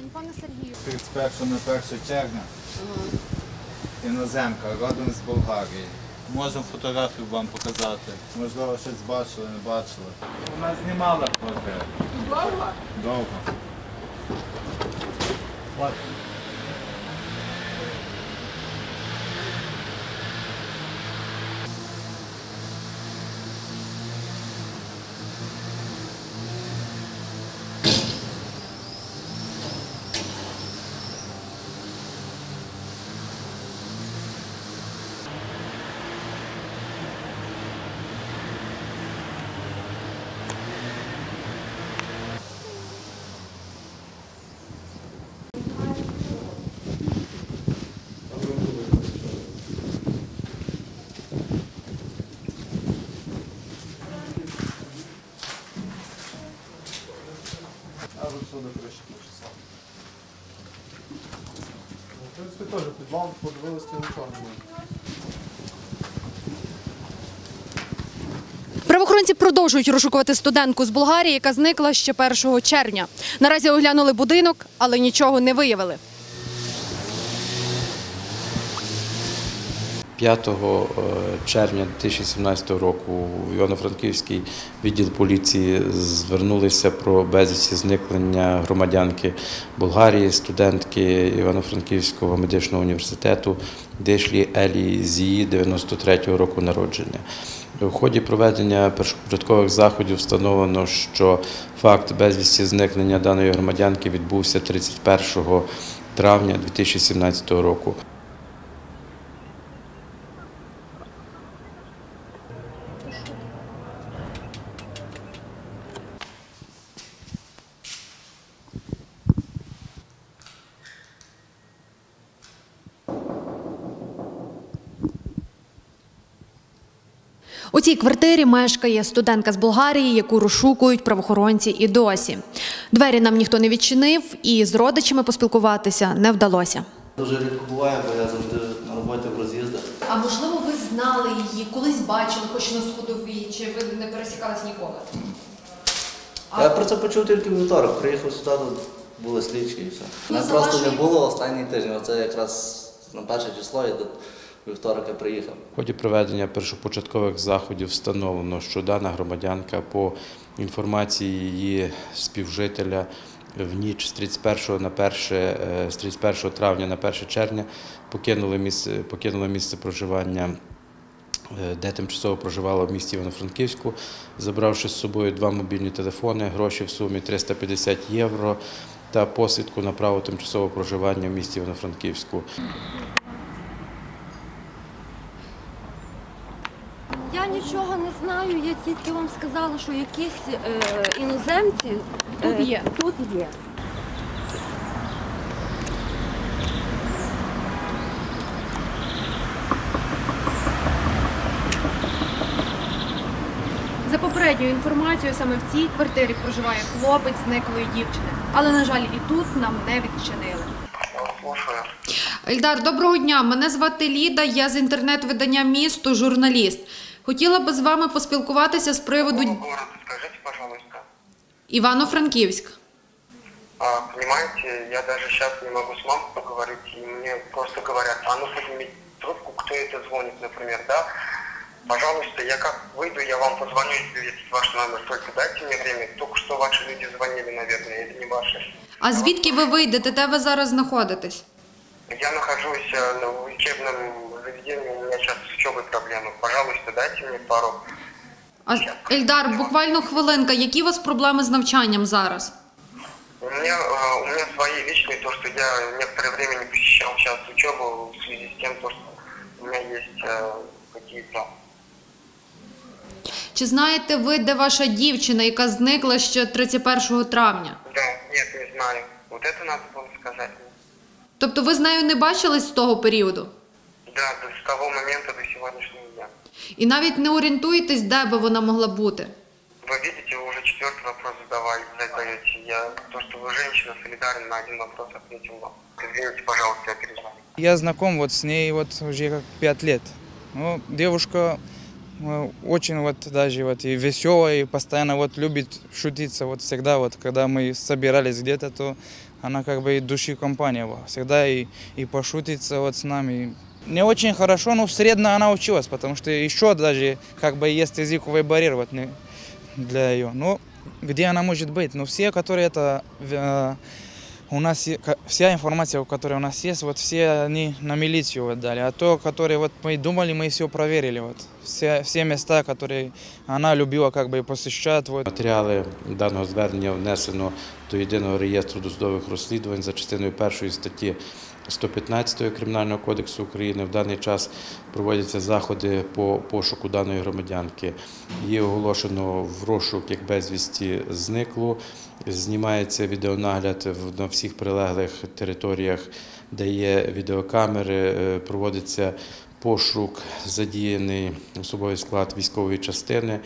День, пане Сергію. 31 на 1 червня. Іноземка, родом з Болгарії. Можемо фотографію вам показати. Можливо, щось бачили, не бачили. Вона знімала квартиру. Довго? Довго. От. А вот сюди. В принципі, теж підвал подивилися, нічого немає. Правоохоронці продовжують розшукувати студентку з Болгарії, яка зникла ще 1 червня. Наразі оглянули будинок, але нічого не виявили. 5 е, червня 2017 року в Івано-Франківський відділ поліції звернулися про безвісті зникнення громадянки Болгарії, студентки Івано-Франківського медичного університету Дешлі Елі Зії 93-го року народження. У ході проведення першопочаткових заходів встановлено, що факт безвісті зникнення даної громадянки відбувся 31 травня 2017 року. У цій квартирі мешкає студентка з Болгарії, яку розшукують правоохоронці і досі. Двері нам ніхто не відчинив, і з родичами поспілкуватися не вдалося. Дуже рідко буває, бо я завжди на роботі в роз'їздах. А можливо, ви знали її, колись бачили, хоч на сходовій, чи ви не пересікались ніколи? Я про це почув тільки в вівторок. Приїхав сюди, тут були слідчі і все. Ну, Мене просто не було останній тиждень. Оце якраз на перше число і я приїхав. В ході проведення першопочаткових заходів встановлено, що дана громадянка по інформації її співжителя в ніч з 31 на 1, е, з 31 травня на 1 червня покинули місце, покинули місце проживання. е, Де тимчасово проживала в місті Івано-Франківську, забравши з собою два мобільні телефони, гроші в сумі 350 євро та посвідку на право тимчасового проживання в місті Івано-Франківську. Я нічого не знаю, я тільки вам сказала, що якісь е, іноземці е, Тут є. Тут є. За попередньою інформацією, саме в цій квартирі проживає хлопець зниклої дівчини. Але, на жаль, і тут нам не відчинили. Слушаю. Ельдар, доброго дня. Мене звати Ліда, я з інтернет-видання місто, журналіст. Хотіла би з вами поспілкуватися з приводу Город, скажите, пожалуйста. Івано-Франківськ. А, понимаете, я даже сейчас не могу с мамой поговорить, и мне просто говорят, а ну поднимите трубку, кто это звонит, например, да? Пожалуйста, я как выйду, я вам позвоню, если есть ваш номер, только дайте мне время. Только что ваши люди звонили, наверное, или не ваши. А звідки ви вийдете? Де ви зараз знаходитесь? Я нахожусь э, на учебном заведении, у меня сейчас с учебой проблемы. Пожалуйста, дайте мне пару. А Ельдар, буквально хвилинка. Які у вас проблеми з навчанням зараз? У меня, э, у меня свои личные, то, что я некоторое время не посещал сейчас учебу в связи с тем, то, что у меня есть э, какие-то... Чи знаєте ви, де ваша дівчина, яка зникла ще 31 травня? Да, нет, не знаю. Вот это надо было сказать. мне. Тобто ви з нею не бачились з того періоду? Да, до, с того момента до сегодняшнего дня. І навіть не орієнтуєтесь, де би вона могла бути? Вы видите, вы уже четвертый вопрос задавай, задаете. Я, то, что вы женщина, солидарен, на один вопрос ответил вам. Извините, пожалуйста, я перезвоню. Я знаком вот с ней вот уже как пять лет. Ну, девушка э, очень вот даже вот и веселая, и постоянно вот любит шутиться. Вот всегда вот, когда мы собирались где-то, то она как бы и души компания была. Всегда и, и пошутиться вот с нами. Не очень хорошо, но средно она училась, потому что еще даже как бы есть языковый барьер вот для ее. Ну, где она может быть? Но все, которые это э, у нас е- ка- вся информация, которая у нас есть, вот все они на милицию вот дали. А то, которые вот мы думали, мы все проверили. Вот. Все, все места, которые она любила как бы посещать. Вот. Матеріали даного звернення внесено до єдиного реєстру досудових розслідувань за частиною першої статті 115 Кримінального кодексу України. В даний час проводяться заходи по пошуку даної громадянки. Її оголошено в розшук як безвісті зниклу. Знімається відеонагляд на всіх прилеглих територіях, де є відеокамери, е, проводиться пошук, задіяний особовий склад військової частини.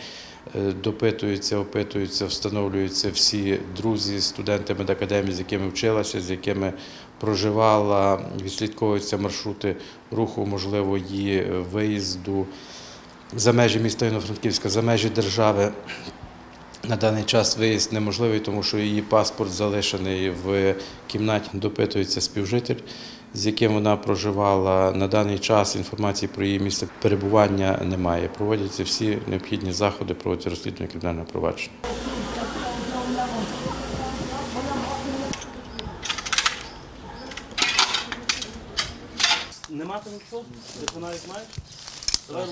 Е, Допитуються, опитуються, встановлюються всі друзі, студенти медакадемії, з якими вчилася, з якими проживала, відслідковуються маршрути руху, можливо, її виїзду за межі міста Івано-Франківська, за межі держави. На даний час виїзд неможливий, тому що її паспорт залишений в кімнаті. Допитується співжитель, з яким вона проживала. На даний час інформації про її місце перебування немає. Проводяться всі необхідні заходи, проводяться розслідування кримінального провадження. Нема там нічого? Ти навіть маєш? Давай.